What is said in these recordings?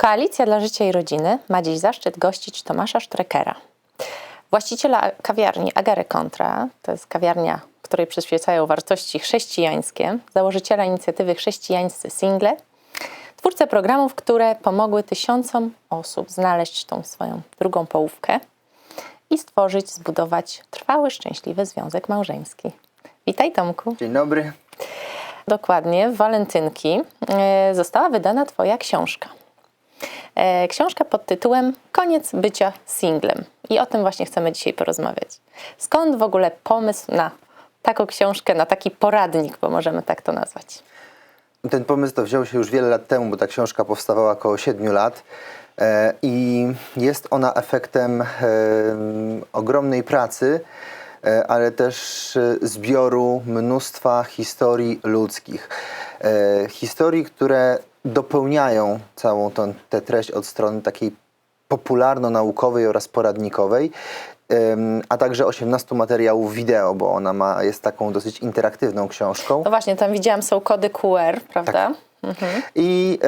Koalicja dla Życia i Rodziny ma dziś zaszczyt gościć Tomasza Sztrekera, właściciela kawiarni Agare Contra. To jest kawiarnia, której przyświecają wartości chrześcijańskie, założyciela inicjatywy Chrześcijańscy Single, twórcę programów, które pomogły tysiącom osób znaleźć tą swoją drugą połówkę i stworzyć, zbudować trwały, szczęśliwy związek małżeński. Witaj Tomku. Dzień dobry. Dokładnie, w walentynki e, została wydana Twoja książka. E, Książka pod tytułem Koniec bycia singlem. I o tym właśnie chcemy dzisiaj porozmawiać. Skąd w ogóle pomysł na taką książkę, na taki poradnik, bo możemy tak to nazwać? Ten pomysł to wziął się już wiele lat temu, bo ta książka powstawała około 7 lat. E, I jest ona efektem e, ogromnej pracy, ale też zbioru mnóstwa historii ludzkich. Historii, które dopełniają całą tą, tę treść od strony takiej popularno-naukowej oraz poradnikowej, a także 18 materiałów wideo, bo ona ma, jest taką dosyć interaktywną książką. No właśnie, tam widziałam, są kody QR, prawda? I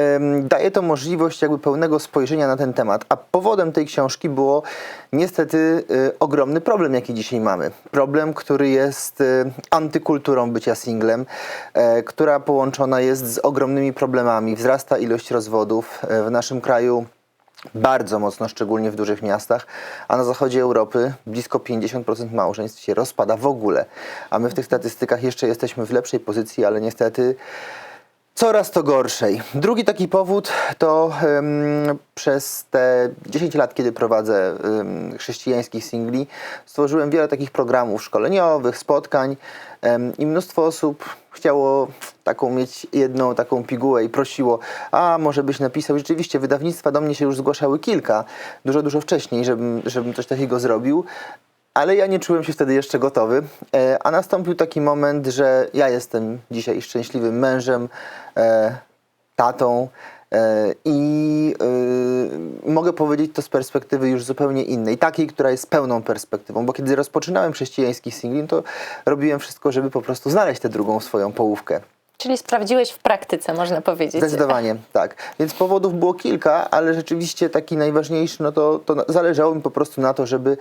daje to możliwość jakby pełnego spojrzenia na ten temat. A powodem tej książki było niestety y, ogromny problem, jaki dzisiaj mamy. Problem, który jest y, antykulturą bycia singlem, e, która połączona jest z ogromnymi problemami. Wzrasta ilość rozwodów e, w naszym kraju. Bardzo mocno, szczególnie w dużych miastach, a na zachodzie Europy blisko 50% małżeństw się rozpada w ogóle. A my w tych statystykach jeszcze jesteśmy w lepszej pozycji, ale niestety coraz to gorszej. Drugi taki powód to em, przez te 10 lat, kiedy prowadzę em, chrześcijańskich singli, stworzyłem wiele takich programów szkoleniowych, spotkań em, i mnóstwo osób chciało taką mieć jedną taką pigułę i prosiło, a może byś napisał. Rzeczywiście wydawnictwa do mnie się już zgłaszały kilka, dużo, dużo wcześniej, żebym, żebym coś takiego zrobił. Ale ja nie czułem się wtedy jeszcze gotowy, e, a nastąpił taki moment, że ja jestem dzisiaj szczęśliwym mężem, e, tatą e, i e, mogę powiedzieć to z perspektywy już zupełnie innej, takiej, która jest pełną perspektywą, bo kiedy rozpoczynałem chrześcijański singling, to robiłem wszystko, żeby po prostu znaleźć tę drugą swoją połówkę. Czyli sprawdziłeś w praktyce, można powiedzieć. Zdecydowanie, tak. Więc powodów było kilka, ale rzeczywiście taki najważniejszy, no to, to zależało mi po prostu na to, żeby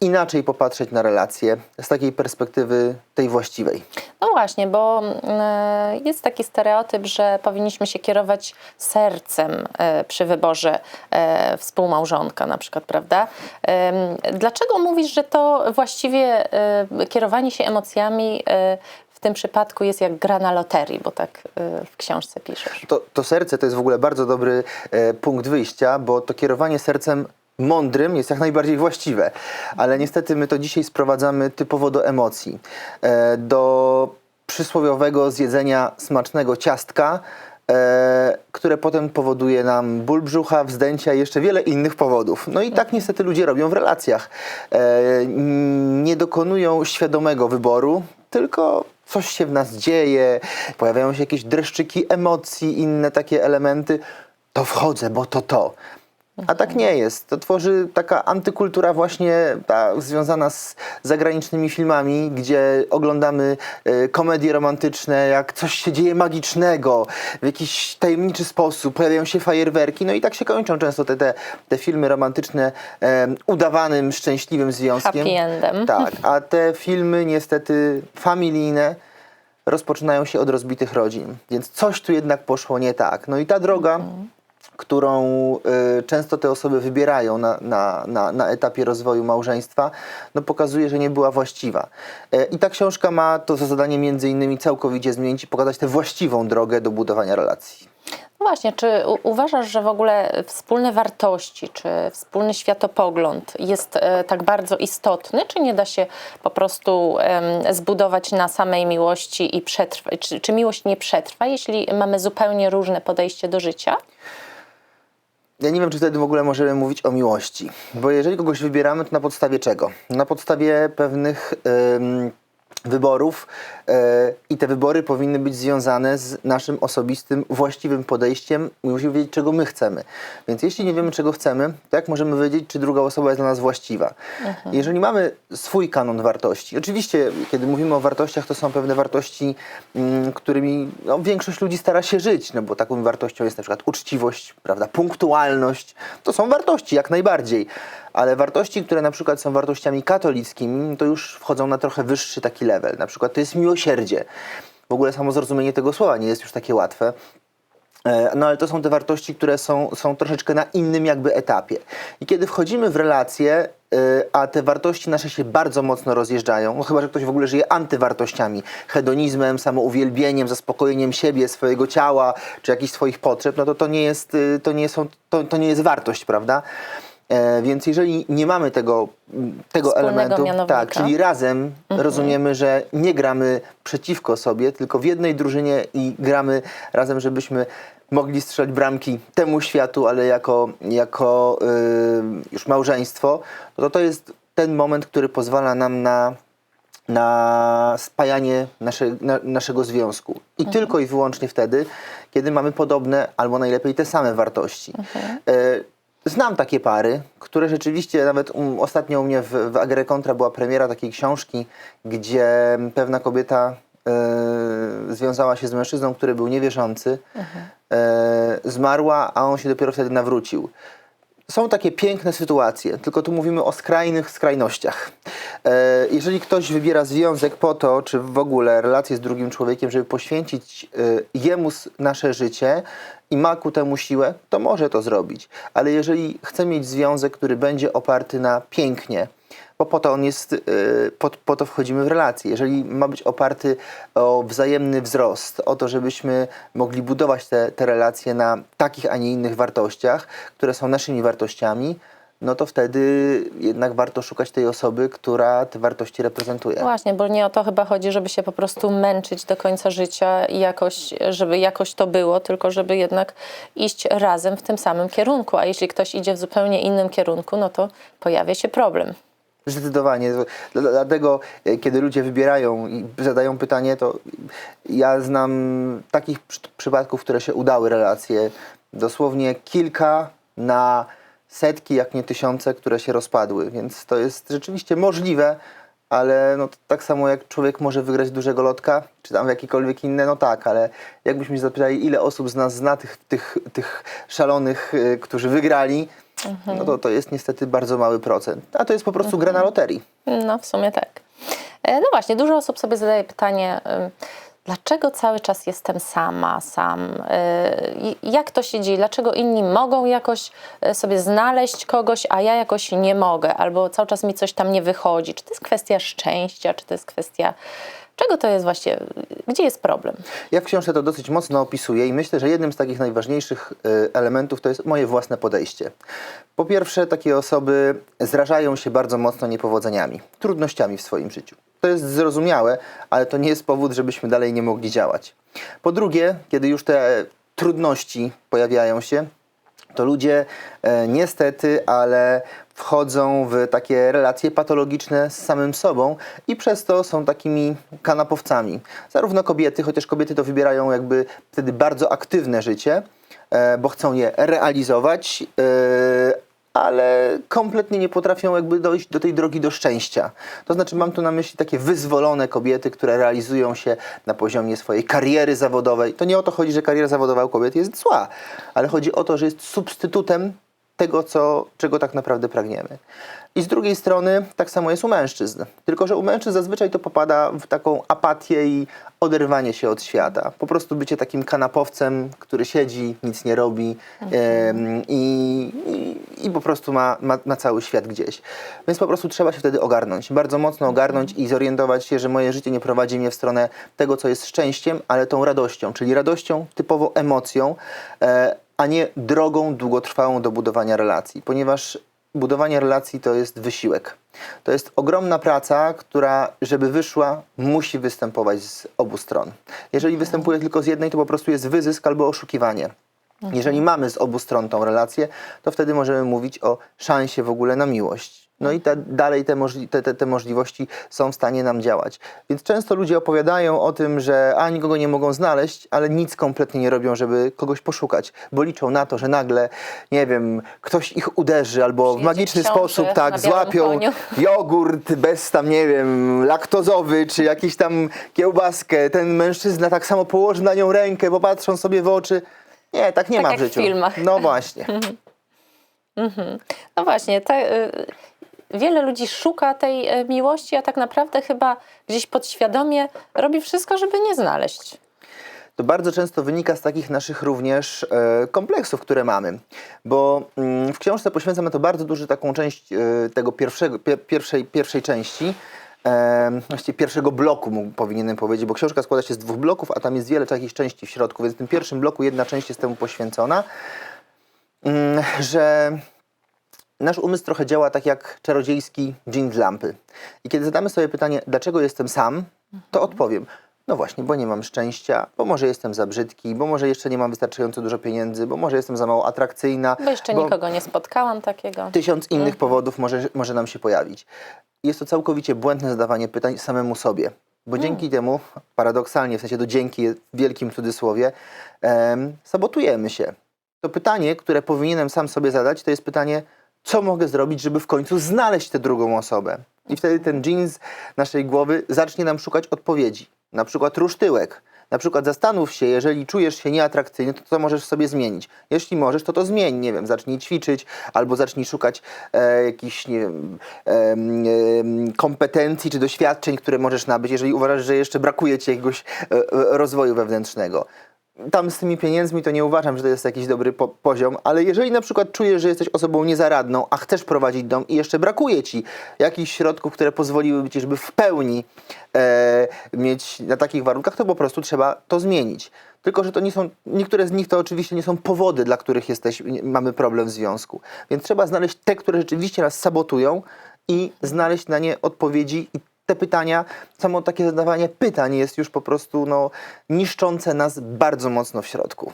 inaczej popatrzeć na relacje z takiej perspektywy tej właściwej. No właśnie, bo mm, jest taki stereotyp, że powinniśmy się kierować sercem e, przy wyborze e, współmałżonka na przykład, prawda? Dlaczego mówisz, że to właściwie e, kierowanie się emocjami e, tym przypadku jest jak gra na loterii, bo tak e, w książce piszesz? To, to serce to jest w ogóle bardzo dobry e, punkt wyjścia, bo to kierowanie sercem mądrym jest jak najbardziej właściwe, ale niestety my to dzisiaj sprowadzamy typowo do emocji, e, do przysłowiowego zjedzenia smacznego ciastka, e, które potem powoduje nam ból brzucha, wzdęcia i jeszcze wiele innych powodów. No i tak niestety ludzie robią w relacjach. Nie dokonują świadomego wyboru, tylko coś się w nas dzieje, pojawiają się jakieś dreszczyki emocji, inne takie elementy. To wchodzę, bo to to. A tak nie jest. To tworzy taka antykultura właśnie ta, związana z zagranicznymi filmami, gdzie oglądamy e, komedie romantyczne, jak coś się dzieje magicznego, w jakiś tajemniczy sposób, pojawiają się fajerwerki, no i tak się kończą często te, te, te filmy romantyczne udawanym, szczęśliwym związkiem. Happy endem. Tak, a te filmy niestety familijne rozpoczynają się od rozbitych rodzin, więc coś tu jednak poszło nie tak. No i ta droga, którą y, często te osoby wybierają na, na, na, na etapie rozwoju małżeństwa, no pokazuje, że nie była właściwa. Y, I ta książka ma to za zadanie między innymi całkowicie zmienić i pokazać tę właściwą drogę do budowania relacji. No właśnie, czy uważasz, że w ogóle wspólne wartości, czy wspólny światopogląd jest e, tak bardzo istotny, czy nie da się po prostu em, zbudować na samej miłości i przetrwa, czy, czy miłość nie przetrwa, jeśli mamy zupełnie różne podejście do życia? Ja nie wiem, czy wtedy w ogóle możemy mówić o miłości, bo jeżeli kogoś wybieramy, to na podstawie czego? Na podstawie pewnych em, wyborów e, i te wybory powinny być związane z naszym osobistym, właściwym podejściem musimy wiedzieć, czego my chcemy. Więc jeśli nie wiemy, czego chcemy, to jak możemy wiedzieć, czy druga osoba jest dla nas właściwa? Jeżeli mamy swój kanon wartości, oczywiście, kiedy mówimy o wartościach, to są pewne wartości, mm, którymi no, większość ludzi stara się żyć, no bo taką wartością jest na przykład uczciwość, prawda, punktualność. To są wartości, jak najbardziej. Ale wartości, które na przykład są wartościami katolickimi, to już wchodzą na trochę wyższy taki level. Na przykład to jest miłosierdzie. W ogóle samo zrozumienie tego słowa nie jest już takie łatwe. E, No ale to są te wartości, które są, są troszeczkę na innym jakby etapie. I kiedy wchodzimy w relacje, e, a te wartości nasze się bardzo mocno rozjeżdżają, no chyba, że ktoś w ogóle żyje antywartościami, hedonizmem, samouwielbieniem, zaspokojeniem siebie, swojego ciała, czy jakichś swoich potrzeb, no to to nie jest, y, to nie są, to, to nie jest wartość, prawda? E, Więc jeżeli nie mamy tego, tego Wspólnego elementu, mianownika. tak, czyli razem rozumiemy, że nie gramy przeciwko sobie, tylko w jednej drużynie i gramy razem, żebyśmy mogli strzelać bramki temu światu, ale jako, jako y, już małżeństwo, no to to jest ten moment, który pozwala nam na, na spajanie nasze, na, naszego związku. I tylko i wyłącznie wtedy, kiedy mamy podobne albo najlepiej te same wartości. E, Znam takie pary, które rzeczywiście, nawet um, ostatnio u mnie w, w Agre Contra była premiera takiej książki, gdzie pewna kobieta e, związała się z mężczyzną, który był niewierzący, e, zmarła, a on się dopiero wtedy nawrócił. Są takie piękne sytuacje, tylko tu mówimy o skrajnych skrajnościach. E, jeżeli ktoś wybiera związek po to, czy w ogóle relację z drugim człowiekiem, żeby poświęcić e, jemu nasze życie i ma ku temu siłę, to może to zrobić. Ale jeżeli chce mieć związek, który będzie oparty na pięknie, bo po to on jest, y, po, po to wchodzimy w relacje. Jeżeli ma być oparty o wzajemny wzrost, o to, żebyśmy mogli budować te, te relacje na takich, a nie innych wartościach, które są naszymi wartościami, no to wtedy jednak warto szukać tej osoby, która te wartości reprezentuje. Właśnie, bo nie o to chyba chodzi, żeby się po prostu męczyć do końca życia i jakoś, żeby jakoś to było, tylko żeby jednak iść razem w tym samym kierunku. A jeśli ktoś idzie w zupełnie innym kierunku, no to pojawia się problem. Zdecydowanie. Dla- Dlatego, e, kiedy ludzie wybierają i zadają pytanie, to ja znam takich przy- przypadków, które się udały relacje. Dosłownie kilka na setki, jak nie tysiące, które się rozpadły. Więc to jest rzeczywiście możliwe, ale no, tak samo jak człowiek może wygrać dużego lotka, czy tam jakiekolwiek inne, no tak, ale jakbyśmy się zapytali, ile osób z nas zna tych, tych, tych szalonych, y, którzy wygrali, no to to jest niestety bardzo mały procent. A to jest po prostu gra na loterii. No, w sumie tak. E, No właśnie, dużo osób sobie zadaje pytanie, dlaczego cały czas jestem sama, sam? E, Jak to się dzieje? Dlaczego inni mogą jakoś e, sobie znaleźć kogoś, a ja jakoś nie mogę? Albo cały czas mi coś tam nie wychodzi? Czy to jest kwestia szczęścia, czy to jest kwestia... Czego to jest właśnie? Gdzie jest problem? Ja w książce to dosyć mocno opisuję i myślę, że jednym z takich najważniejszych y, elementów to jest moje własne podejście. Po pierwsze, takie osoby zrażają się bardzo mocno niepowodzeniami, trudnościami w swoim życiu. To jest zrozumiałe, ale to nie jest powód, żebyśmy dalej nie mogli działać. Po drugie, kiedy już te trudności pojawiają się, to ludzie e, niestety, ale wchodzą w takie relacje patologiczne z samym sobą i przez to są takimi kanapowcami. Zarówno kobiety, chociaż kobiety to wybierają jakby wtedy bardzo aktywne życie, e, bo chcą je realizować, e, ale kompletnie nie potrafią jakby dojść do tej drogi do szczęścia. To znaczy mam tu na myśli takie wyzwolone kobiety, które realizują się na poziomie swojej kariery zawodowej. To nie o to chodzi, że kariera zawodowa u kobiet jest zła, ale chodzi o to, że jest substytutem tego, co, czego tak naprawdę pragniemy. I z drugiej strony tak samo jest u mężczyzn. Tylko, że u mężczyzn zazwyczaj to popada w taką apatię i oderwanie się od świata. Po prostu bycie takim kanapowcem, który siedzi, nic nie robi em, i, i, i po prostu ma, ma, ma cały świat gdzieś. Więc po prostu trzeba się wtedy ogarnąć. Bardzo mocno ogarnąć i zorientować się, że moje życie nie prowadzi mnie w stronę tego, co jest szczęściem, ale tą radością. Czyli radością typowo emocją, e, a nie drogą długotrwałą do budowania relacji. Ponieważ budowanie relacji to jest wysiłek. To jest ogromna praca, która, żeby wyszła, musi występować z obu stron. Jeżeli występuje tylko z jednej, to po prostu jest wyzysk albo oszukiwanie. Jeżeli mamy z obu stron tą relację, to wtedy możemy mówić o szansie w ogóle na miłość. No i te, dalej te, możli- te, te, te możliwości są w stanie nam działać. Więc często ludzie opowiadają o tym, że a nikogo nie mogą znaleźć, ale nic kompletnie nie robią, żeby kogoś poszukać, bo liczą na to, że nagle, nie wiem, ktoś ich uderzy albo w magiczny sposób tak złapią koniu. jogurt bez tam, nie wiem, laktozowy, czy jakiś tam kiełbaskę. Ten mężczyzna tak samo położy na nią rękę, popatrzą sobie w oczy. Nie, tak nie Tak ma w w życiu. filmach. No właśnie. No właśnie, y, wiele ludzi szuka tej y, miłości, a tak naprawdę chyba gdzieś podświadomie robi wszystko, żeby nie znaleźć. To bardzo często wynika z takich naszych również e, kompleksów, które mamy. Bo mm, w książce poświęcam na to bardzo dużą taką część e, tego pierwszego, pie, pierwszej, pierwszej części. E, właściwie pierwszego bloku powinienem powiedzieć, bo książka składa się z dwóch bloków, a tam jest wiele takich części w środku, więc w tym pierwszym bloku jedna część jest temu poświęcona, mm, że nasz umysł trochę działa tak jak czarodziejski dżin z lampy. I kiedy zadamy sobie pytanie, dlaczego jestem sam, to odpowiem. No właśnie, bo nie mam szczęścia, bo może jestem za brzydki, bo może jeszcze nie mam wystarczająco dużo pieniędzy, bo może jestem za mało atrakcyjna. Bo jeszcze bo nikogo nie spotkałam takiego. Tysiąc innych powodów może, może nam się pojawić. Jest to całkowicie błędne zadawanie pytań samemu sobie. Bo dzięki temu, paradoksalnie, w sensie to dzięki w wielkim cudzysłowie, em, sabotujemy się. To pytanie, które powinienem sam sobie zadać, to jest pytanie, co mogę zrobić, żeby w końcu znaleźć tę drugą osobę. I wtedy ten jeans naszej głowy zacznie nam szukać odpowiedzi. Na przykład rusz tyłek. Na przykład zastanów się, jeżeli czujesz się nieatrakcyjny, to co możesz sobie zmienić? Jeśli możesz, to to zmień, nie wiem, zacznij ćwiczyć albo zacznij szukać e, jakichś, nie wiem, em, em, kompetencji czy doświadczeń, które możesz nabyć, jeżeli uważasz, że jeszcze brakuje ci jakiegoś e, e, rozwoju wewnętrznego tam z tymi pieniędzmi to nie uważam, że to jest jakiś dobry po poziom, ale jeżeli na przykład czujesz, że jesteś osobą niezaradną, a chcesz prowadzić dom i jeszcze brakuje ci jakichś środków, które pozwoliłyby ci, żeby w pełni e, mieć na takich warunkach, to po prostu trzeba to zmienić. Tylko, że to nie są, niektóre z nich to oczywiście nie są powody, dla których jesteś, mamy problem w związku. Więc trzeba znaleźć te, które rzeczywiście nas sabotują i znaleźć na nie odpowiedzi i te pytania, samo takie zadawanie pytań jest już po prostu no, niszczące nas bardzo mocno w środku.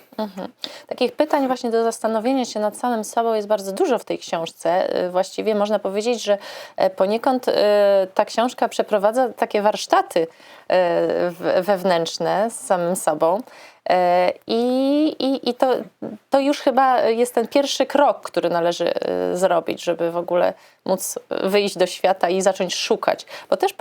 Takich pytań właśnie do zastanowienia się nad samym sobą jest bardzo dużo w tej książce. Y, Właściwie można powiedzieć, że e, poniekąd y, ta książka przeprowadza takie warsztaty y, wewnętrzne z samym sobą. E, I, i, i to, to już chyba jest ten pierwszy krok, który należy y, zrobić, żeby w ogóle móc wyjść do świata i zacząć szukać. Bo też,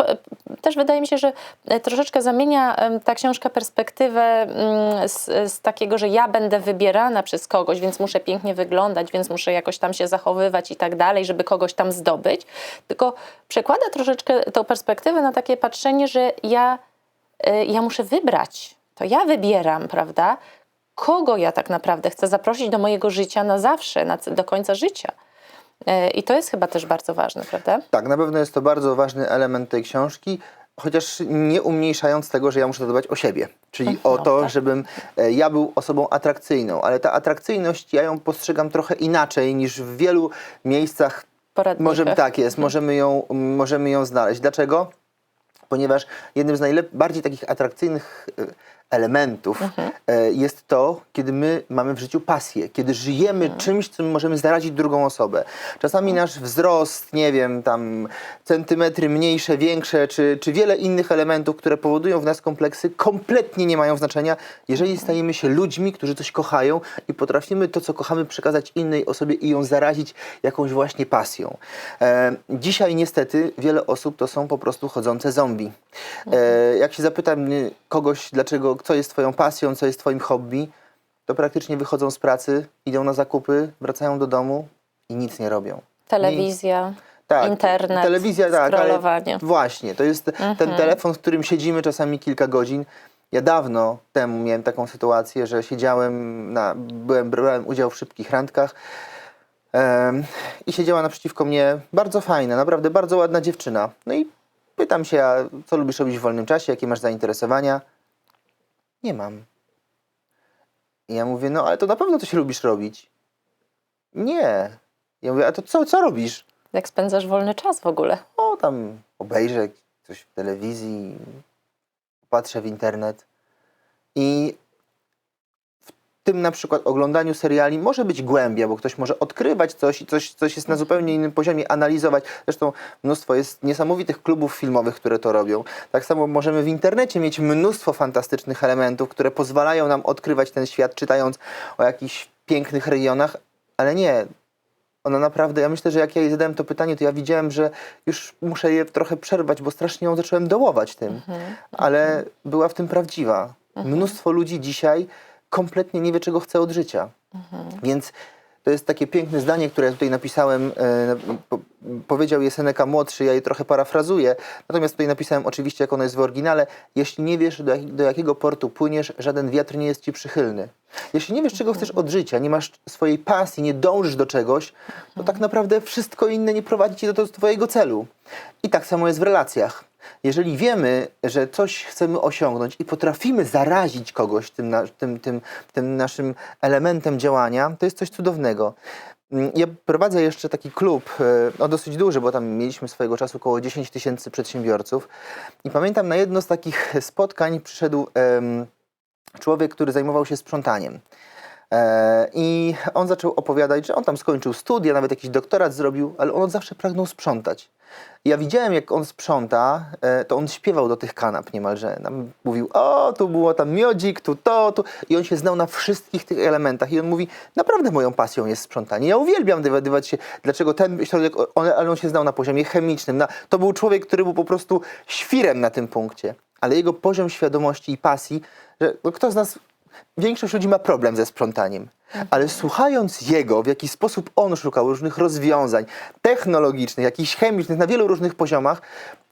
też wydaje mi się, że e, troszeczkę zamienia ta książka perspektywę mm, z, z takiego, że ja będę wybierana przez kogoś, więc muszę pięknie wyglądać, więc muszę jakoś tam się zachowywać i tak dalej, żeby kogoś tam zdobyć. Tylko przekłada troszeczkę tą perspektywę na takie patrzenie, że ja ja muszę wybrać. To ja wybieram, prawda? Kogo ja tak naprawdę chcę zaprosić do mojego życia na zawsze, na, do końca życia. Y, I to jest chyba też bardzo ważne, prawda? Tak, na pewno jest to bardzo ważny element tej książki, chociaż nie umniejszając tego, że ja muszę zadbać o siebie. Czyli o No, to, tak. żebym e, ja był osobą atrakcyjną, ale ta atrakcyjność ja ją postrzegam trochę inaczej niż w wielu miejscach Poradnikach. Możemy, tak jest, możemy ją, możemy ją znaleźć. Dlaczego? Ponieważ jednym z najbardziej takich atrakcyjnych e, elementów e, jest to, kiedy my mamy w życiu pasję, kiedy żyjemy czymś, czym możemy zarazić drugą osobę. Czasami nasz wzrost, nie wiem, tam centymetry mniejsze, większe, czy, czy wiele innych elementów, które powodują w nas kompleksy, kompletnie nie mają znaczenia, jeżeli stajemy się ludźmi, którzy coś kochają i potrafimy to, co kochamy, przekazać innej osobie i ją zarazić jakąś właśnie pasją. E, dzisiaj niestety wiele osób to są po prostu chodzące zombie. E, jak się zapytam y, kogoś, dlaczego, co jest twoją pasją, co jest twoim hobby, to praktycznie wychodzą z pracy, idą na zakupy, wracają do domu i nic nie robią. Telewizja, Tak, internet, telewizja, tak, ale właśnie, to jest ten telefon, w którym siedzimy czasami kilka godzin. Ja dawno temu miałem taką sytuację, że siedziałem, na, byłem, brałem udział w szybkich randkach em, i siedziała naprzeciwko mnie bardzo fajna, naprawdę bardzo ładna dziewczyna. No i pytam się, co lubisz robić w wolnym czasie, jakie masz zainteresowania? Nie mam. I ja mówię, no ale to na pewno coś lubisz robić. Nie. Ja mówię, a to co, co robisz? Jak spędzasz wolny czas w ogóle? O, tam obejrzę coś w telewizji, patrzę w internet. I tym na przykład oglądaniu seriali może być głębia, bo ktoś może odkrywać coś i coś, coś jest na zupełnie innym poziomie, analizować. Zresztą mnóstwo jest niesamowitych klubów filmowych, które to robią. Tak samo możemy w internecie mieć mnóstwo fantastycznych elementów, które pozwalają nam odkrywać ten świat, czytając o jakichś pięknych regionach, ale nie. Ona naprawdę, ja myślę, że jak ja jej zadałem to pytanie, to ja widziałem, że już muszę je trochę przerwać, bo strasznie ją zacząłem dołować tym. Ale była w tym prawdziwa. Mnóstwo ludzi dzisiaj kompletnie nie wie, czego chce od życia. Więc to jest takie piękne zdanie, które ja tutaj napisałem, e, po, powiedział je Seneca młodszy, ja je trochę parafrazuję, natomiast tutaj napisałem oczywiście, jak ono jest w oryginale, jeśli nie wiesz, do, jak, do jakiego portu płyniesz, żaden wiatr nie jest ci przychylny. Jeśli nie wiesz, czego chcesz od życia, nie masz swojej pasji, nie dążysz do czegoś, to tak naprawdę wszystko inne nie prowadzi cię do, do twojego celu. I tak samo jest w relacjach. Jeżeli wiemy, że coś chcemy osiągnąć i potrafimy zarazić kogoś tym, na, tym, tym, tym naszym elementem działania, to jest coś cudownego. Mm, Ja prowadzę jeszcze taki klub, e, no dosyć duży, bo tam mieliśmy swojego czasu około 10 tysięcy przedsiębiorców. I pamiętam na jedno z takich spotkań przyszedł em, człowiek, który zajmował się sprzątaniem. E, I on zaczął opowiadać, że on tam skończył studia, nawet jakiś doktorat zrobił, ale on od zawsze pragnął sprzątać. Ja widziałem, jak on sprząta, e, to on śpiewał do tych kanap niemalże. Tam mówił, o, tu było tam miodzik, tu to, tu. I on się znał na wszystkich tych elementach. I on mówi, naprawdę moją pasją jest sprzątanie. Ja uwielbiam dowiadywać się, dlaczego ten środek, on, ale on się znał na poziomie chemicznym. Na, to był człowiek, który był po prostu świrem na tym punkcie. Ale jego poziom świadomości i pasji, że no, kto z nas Większość ludzi ma problem ze sprzątaniem, ale słuchając jego, w jaki sposób on szukał różnych rozwiązań technologicznych, jakichś chemicznych, na wielu różnych poziomach,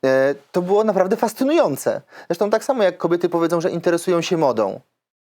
e, to było naprawdę fascynujące. Zresztą tak samo jak kobiety powiedzą, że interesują się modą.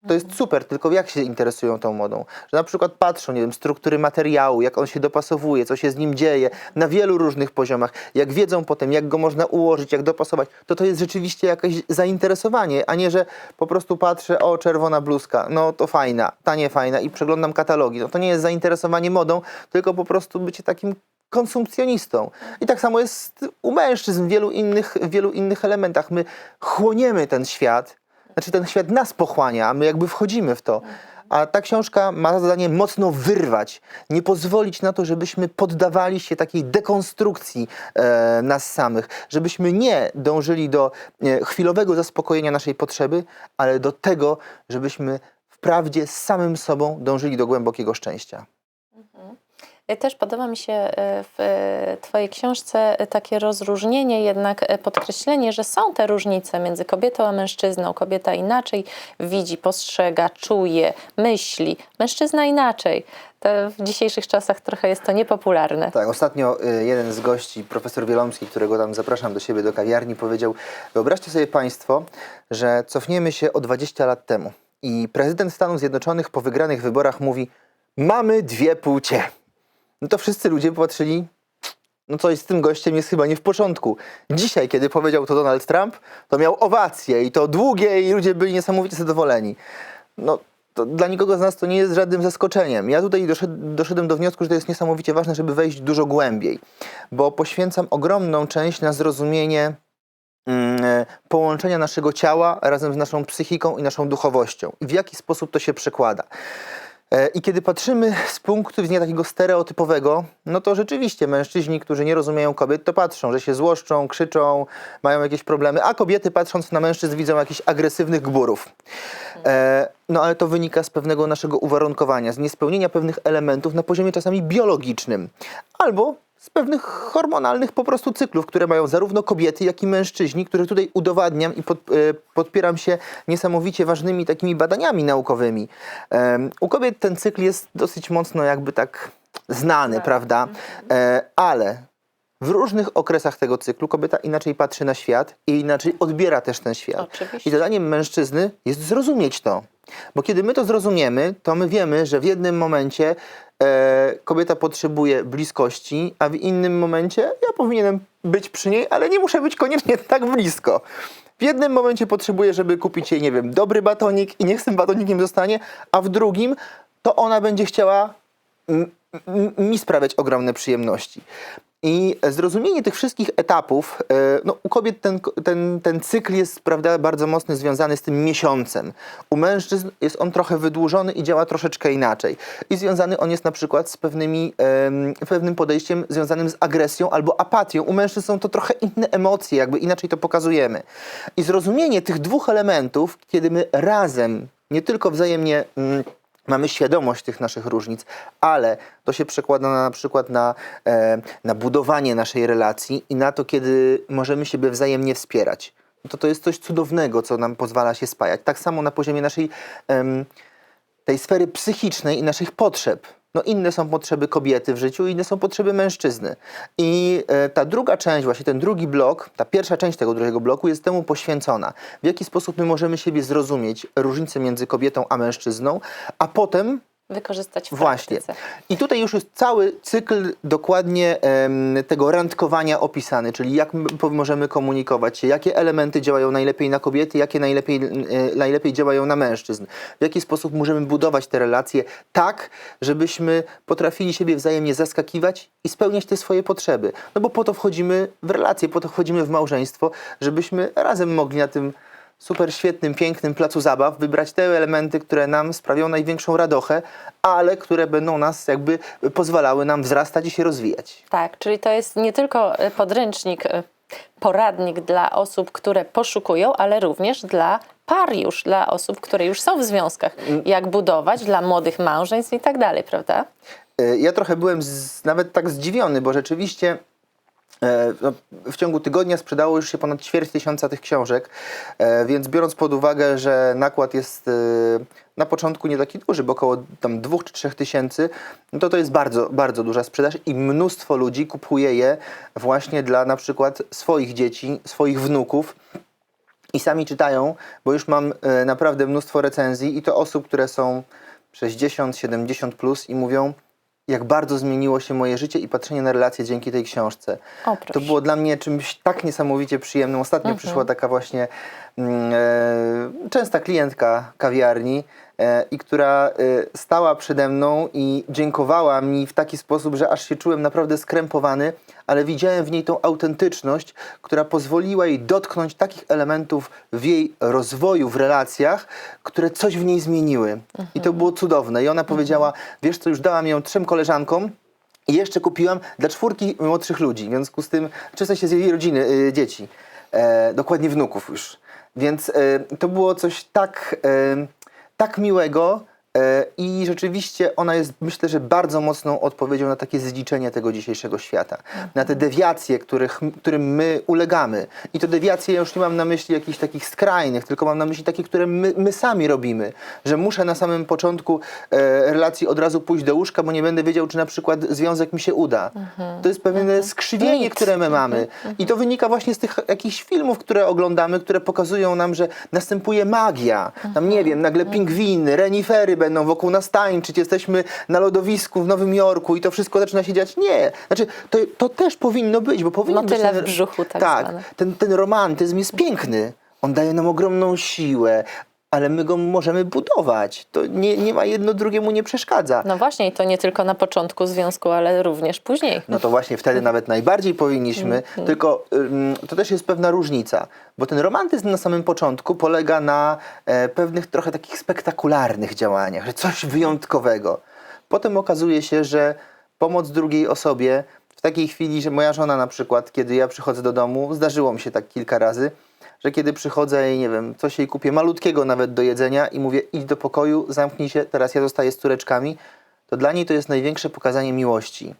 To jest super, tylko jak się interesują tą modą? Że na przykład patrzą, nie wiem, struktury materiału, jak on się dopasowuje, co się z nim dzieje, na wielu różnych poziomach. Jak wiedzą potem, jak go można ułożyć, jak dopasować, to to jest rzeczywiście jakieś zainteresowanie, a nie, że po prostu patrzę, o, czerwona bluzka, no to fajna, ta nie fajna i przeglądam katalogi. No to nie jest zainteresowanie modą, tylko po prostu bycie takim konsumpcjonistą. I tak samo jest u mężczyzn w wielu innych, w wielu innych elementach. My chłoniemy ten świat, znaczy ten świat nas pochłania, a my jakby wchodzimy w to. A ta książka ma za zadanie mocno wyrwać, nie pozwolić na to, żebyśmy poddawali się takiej dekonstrukcji e, nas samych, żebyśmy nie dążyli do e, chwilowego zaspokojenia naszej potrzeby, ale do tego, żebyśmy wprawdzie z samym sobą dążyli do głębokiego szczęścia. Też podoba mi się e, w e, Twojej książce e, takie rozróżnienie, jednak e, podkreślenie, że są te różnice między kobietą a mężczyzną. Kobieta inaczej widzi, postrzega, czuje, myśli, mężczyzna inaczej. To w dzisiejszych czasach trochę jest to niepopularne. Tak, ostatnio jeden z gości, profesor Wielomski, którego tam zapraszam do siebie do kawiarni, powiedział: Wyobraźcie sobie Państwo, że cofniemy się o 20 lat temu i prezydent Stanów Zjednoczonych po wygranych wyborach mówi: Mamy dwie płcie. No to wszyscy ludzie popatrzyli. No coś z tym gościem jest chyba nie w porządku. Dzisiaj, kiedy powiedział to Donald Trump, to miał owacje i to długie i ludzie byli niesamowicie zadowoleni. No, dla nikogo z nas to nie jest żadnym zaskoczeniem. Ja tutaj doszed, doszedłem do wniosku, że to jest niesamowicie ważne, żeby wejść dużo głębiej, bo poświęcam ogromną część na zrozumienie mm, połączenia naszego ciała razem z naszą psychiką i naszą duchowością i w jaki sposób to się przekłada. E, I kiedy patrzymy z punktu widzenia takiego stereotypowego, no to rzeczywiście mężczyźni, którzy nie rozumieją kobiet, to patrzą, że się złoszczą, krzyczą, mają jakieś problemy, a kobiety patrząc na mężczyzn widzą jakichś agresywnych gburów. E, no ale to wynika z pewnego naszego uwarunkowania, z niespełnienia pewnych elementów na poziomie czasami biologicznym, albo z pewnych hormonalnych po prostu cyklów, które mają zarówno kobiety, jak i mężczyźni, które tutaj udowadniam i pod, e, podpieram się niesamowicie ważnymi takimi badaniami naukowymi. U kobiet ten cykl jest dosyć mocno jakby tak znany, prawda? E, ale w różnych okresach tego cyklu kobieta inaczej patrzy na świat i inaczej odbiera też ten świat. Oczywiście. I zadaniem mężczyzny jest zrozumieć to. Bo kiedy my to zrozumiemy, to my wiemy, że w jednym momencie e, kobieta potrzebuje bliskości, a w innym momencie ja powinienem być przy niej, ale nie muszę być koniecznie tak blisko. W jednym momencie potrzebuję, żeby kupić jej, nie wiem, dobry batonik i niech z tym batonikiem zostanie, a w drugim to ona będzie chciała mi sprawiać ogromne przyjemności. I zrozumienie tych wszystkich etapów, e, no u kobiet ten, ten, ten cykl jest prawda, bardzo mocno związany z tym miesiącem. U mężczyzn jest on trochę wydłużony i działa troszeczkę inaczej. I związany on jest na przykład z pewnymi, pewnym podejściem związanym z agresją albo apatią. U mężczyzn są to trochę inne emocje, jakby inaczej to pokazujemy. I zrozumienie tych dwóch elementów, kiedy my razem, nie tylko wzajemnie... Mm, mamy świadomość tych naszych różnic, ale to się przekłada na, na przykład na, e, na budowanie naszej relacji i na to, kiedy możemy siebie wzajemnie wspierać. No to to jest coś cudownego, co nam pozwala się spajać. Tak samo na poziomie naszej tej sfery psychicznej i naszych potrzeb. No inne są potrzeby kobiety w życiu, inne są potrzeby mężczyzny. I e, ta druga część, właśnie ten drugi blok, ta pierwsza część tego drugiego bloku jest temu poświęcona. W jaki sposób my możemy siebie zrozumieć, różnicę między kobietą a mężczyzną, a potem Wykorzystać w Właśnie. praktyce. I tutaj już jest cały cykl dokładnie em, tego randkowania opisany, czyli jak możemy komunikować się, jakie elementy działają najlepiej na kobiety, jakie najlepiej, e, najlepiej działają na mężczyzn, w jaki sposób możemy budować te relacje tak, żebyśmy potrafili siebie wzajemnie zaskakiwać i spełniać te swoje potrzeby. No bo po to wchodzimy w relacje, po to wchodzimy w małżeństwo, żebyśmy razem mogli na tym super świetnym, pięknym placu zabaw, wybrać te elementy, które nam sprawią największą radochę, ale które będą nas jakby pozwalały nam wzrastać i się rozwijać. Tak, czyli to jest nie tylko e, podręcznik, e, poradnik dla osób, które poszukują, ale również dla par już, dla osób, które już są w związkach. Jak budować, dla młodych małżeństw i tak dalej, prawda? E, Ja trochę byłem z, nawet tak zdziwiony, bo rzeczywiście w ciągu tygodnia sprzedało już się ponad ćwierć tysiąca tych książek, e, więc biorąc pod uwagę, że nakład jest e, na początku nie taki duży, bo około tam dwóch czy trzech tysięcy, no to to jest bardzo, bardzo duża sprzedaż i mnóstwo ludzi kupuje je właśnie dla na przykład swoich dzieci, swoich wnuków, i sami czytają, bo już mam e, naprawdę mnóstwo recenzji i to osób, które są 60, 70 plus i mówią, jak bardzo zmieniło się moje życie i patrzenie na relacje dzięki tej książce. O, to było dla mnie czymś tak niesamowicie przyjemnym. Ostatnio przyszła taka właśnie mm, e, częsta klientka kawiarni e, i która e, stała przede mną i dziękowała mi w taki sposób, że aż się czułem naprawdę skrępowany, ale widziałem w niej tą autentyczność, która pozwoliła jej dotknąć takich elementów w jej rozwoju w relacjach, które coś w niej zmieniły. I to było cudowne. I ona powiedziała, wiesz co, już dałam ją trzem koleżankom, i jeszcze kupiłam dla czwórki młodszych ludzi, w związku z tym, czy w sensie z jej rodziny, y, dzieci, e, dokładnie wnuków już. Więc e, to było coś tak, e, tak miłego i rzeczywiście ona jest, myślę, że bardzo mocną odpowiedzią na takie zliczenie tego dzisiejszego świata. Na te dewiacje, których, którym my ulegamy. I to dewiacje, ja już nie mam na myśli jakichś takich skrajnych, tylko mam na myśli takie, które my, my sami robimy. Że muszę na samym początku e, relacji od razu pójść do łóżka, bo nie będę wiedział, czy na przykład związek mi się uda. To jest pewne skrzywienie, Mit. które my mamy. I to wynika właśnie z tych jakichś filmów, które oglądamy, które pokazują nam, że następuje magia. Tam nie wiem, nagle pingwiny, renifery będą wokół nas tańczyć, jesteśmy na lodowisku w Nowym Jorku i to wszystko zaczyna się dziać. Nie. Znaczy, to, to też powinno być, bo powinien być ten, w brzuchu tak tak ten, ten romantyzm jest piękny. On daje nam ogromną siłę, ale my go możemy budować. To nie, nie ma jedno drugiemu nie przeszkadza. No właśnie, i to nie tylko na początku związku, ale również później. No to właśnie wtedy nawet najbardziej powinniśmy, tylko ym, to też jest pewna różnica, bo ten romantyzm na samym początku polega na e, pewnych trochę takich spektakularnych działaniach, że coś wyjątkowego. Potem okazuje się, że pomoc drugiej osobie w takiej chwili, że moja żona na przykład, kiedy ja przychodzę do domu, zdarzyło mi się tak kilka razy, że kiedy przychodzę i nie wiem, coś jej kupię, malutkiego nawet do jedzenia i mówię idź do pokoju, zamknij się, teraz ja zostaję z córeczkami, to dla niej to jest największe pokazanie miłości.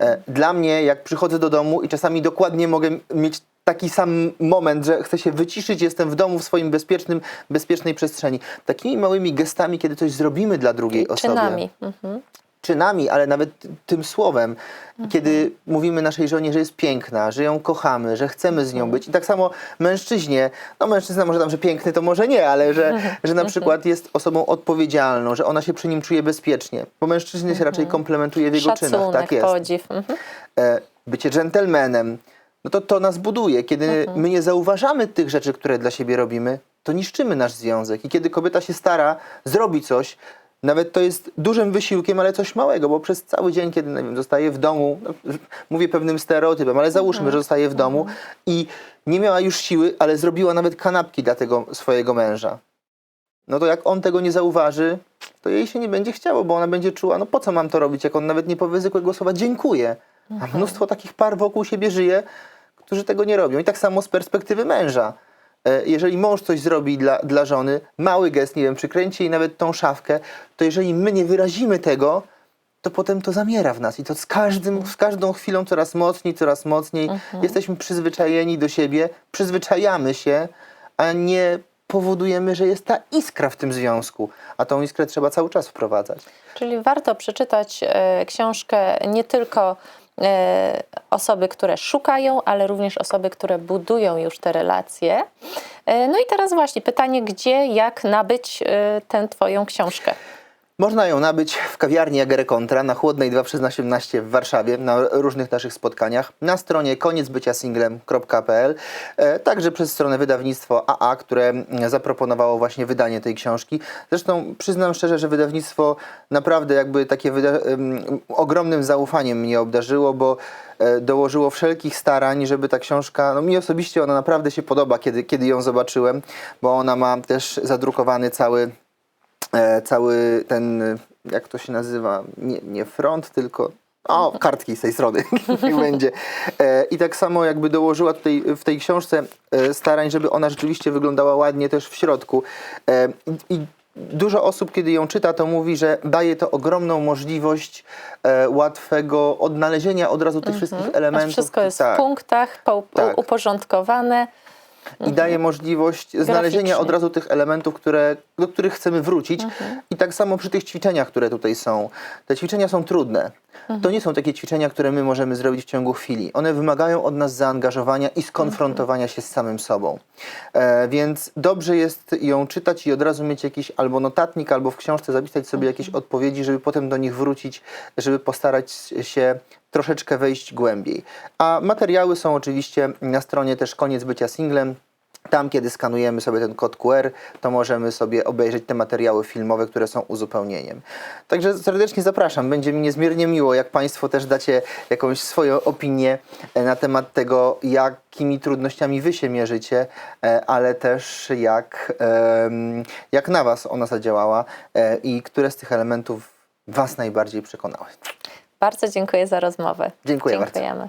E, Dla mnie, jak przychodzę do domu i czasami dokładnie mogę mieć taki sam moment, że chcę się wyciszyć, jestem w domu w swoim bezpiecznym, bezpiecznej przestrzeni. Takimi małymi gestami, kiedy coś zrobimy dla drugiej osobie Czynami. Mhm. Czynami, ale nawet tym słowem, kiedy mówimy naszej żonie, że jest piękna, że ją kochamy, że chcemy z nią być. I tak samo mężczyźnie, no mężczyzna może tam, że piękny to może nie, ale że, że na przykład jest osobą odpowiedzialną, że ona się przy nim czuje bezpiecznie, bo mężczyznie się raczej komplementuje w jego czynach. Szacunek, Tak jest podziw. Mhm. e, bycie dżentelmenem, no to to nas buduje. Kiedy my nie zauważamy tych rzeczy, które dla siebie robimy, to niszczymy nasz związek. I kiedy kobieta się stara zrobić coś, Nawet to jest dużym wysiłkiem, ale coś małego, bo przez cały dzień, kiedy nie wiem, zostaje w domu, no, mówię pewnym stereotypem, ale załóżmy, że zostaje w domu i nie miała już siły, ale zrobiła nawet kanapki dla tego swojego męża. No to jak on tego nie zauważy, to jej się nie będzie chciało, bo ona będzie czuła, no po co mam to robić, jak on nawet nie powie zwykłego słowa dziękuję. A mnóstwo takich par wokół siebie żyje, którzy tego nie robią. I tak samo z perspektywy męża. E, Jeżeli mąż coś zrobi dla, dla żony, mały gest, nie wiem, przykręci jej nawet tą szafkę, to jeżeli my nie wyrazimy tego, to potem to zamiera w nas i to z, każdym, z każdą chwilą coraz mocniej, coraz mocniej. Jesteśmy przyzwyczajeni do siebie, przyzwyczajamy się, a nie powodujemy, że jest ta iskra w tym związku, a tą iskrę trzeba cały czas wprowadzać. Czyli warto przeczytać e, książkę nie tylko osoby, które szukają, ale również osoby, które budują już te relacje. E, no i teraz właśnie pytanie, gdzie, jak nabyć e, tę Twoją książkę? Można ją nabyć w kawiarni Jagere Kontra na Chłodnej 2 przez 18 w Warszawie, na różnych naszych spotkaniach, na stronie koniecbyciasinglem.pl, e, także przez stronę wydawnictwo AA, które mm, zaproponowało właśnie wydanie tej książki. Zresztą przyznam szczerze, że wydawnictwo naprawdę jakby takie ogromnym zaufaniem mnie obdarzyło, bo e, dołożyło wszelkich starań, żeby ta książka, no mi osobiście ona naprawdę się podoba, kiedy, kiedy ją zobaczyłem, bo ona ma też zadrukowany cały cały ten, e, jak to się nazywa, nie, nie front, tylko o, kartki z tej strony niech będzie. E, I tak samo jakby dołożyła tutaj w tej książce e, starań, żeby ona rzeczywiście wyglądała ładnie też w środku. E, I dużo osób, kiedy ją czyta, to mówi, że daje to ogromną możliwość e, łatwego odnalezienia od razu tych wszystkich Aż elementów. wszystko jest Tak w punktach, po, Tak. uporządkowane. I daje możliwość znalezienia od razu tych elementów, które, do których chcemy wrócić. I tak samo przy tych ćwiczeniach, które tutaj są. Te ćwiczenia są trudne. To nie są takie ćwiczenia, które my możemy zrobić w ciągu chwili. One wymagają od nas zaangażowania i skonfrontowania się z samym sobą. E, więc dobrze jest ją czytać i od razu mieć jakiś albo notatnik, albo w książce zapisać sobie jakieś odpowiedzi, żeby potem do nich wrócić, żeby postarać się troszeczkę wejść głębiej. A materiały są oczywiście na stronie też koniec bycia singlem. Tam, kiedy skanujemy sobie ten kod QR, to możemy sobie obejrzeć te materiały filmowe, które są uzupełnieniem. Także serdecznie zapraszam. Będzie mi niezmiernie miło, jak Państwo też dacie jakąś swoją opinię e, na temat tego, jakimi trudnościami Wy się mierzycie, e, ale też jak, jak na Was ona zadziałała e, i które z tych elementów Was najbardziej przekonały. Bardzo dziękuję za rozmowę. Dziękuję bardzo. Dziękujemy.